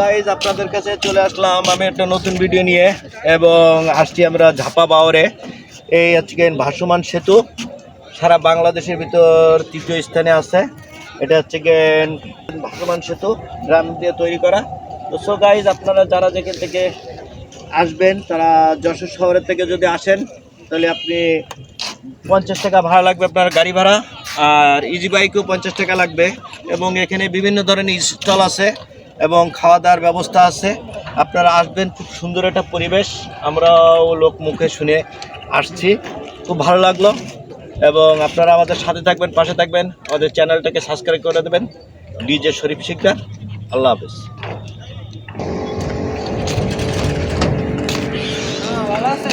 Guys আপনাদের কাছে চলে আসলাম। আমি একটা নতুন ভিডিও নিয়ে এবং আসছি আমরা ঝাপা বাওরে এই হচ্ছে ভাসমান সেতু। সারা বাংলাদেশের ভিতর তৃতীয় স্থানে আছে। এটা হচ্ছে ভাসমান সেতু গ্রাম দিয়ে তৈরি করা। তো সো গাইজ আপনারা যারা যেখান থেকে আসবেন, তারা যশোর শহরের থেকে যদি আসেন, তাহলে আপনি পঞ্চাশ টাকা ভাড়া লাগবে আপনার গাড়ি ভাড়া। আর ইজি বাইকও পঞ্চাশ টাকা লাগবে। এবং এখানে বিভিন্ন ধরনের স্টল আছে এবং খাওয়া দাওয়ার ব্যবস্থা আছে। আপনারা আসবেন, খুব সুন্দর একটা পরিবেশ। আমরাও লোক মুখে শুনে আসছি। খুব ভালো লাগল। এবং আপনারা আমাদের সাথে থাকবেন, পাশে থাকবেন। আমাদের চ্যানেলটাকে সাবস্ক্রাইব করে দেবেন। ডিজে শরীফ শিকদার, আল্লাহ হাফেজ। হ্যাঁ, ভালো আছে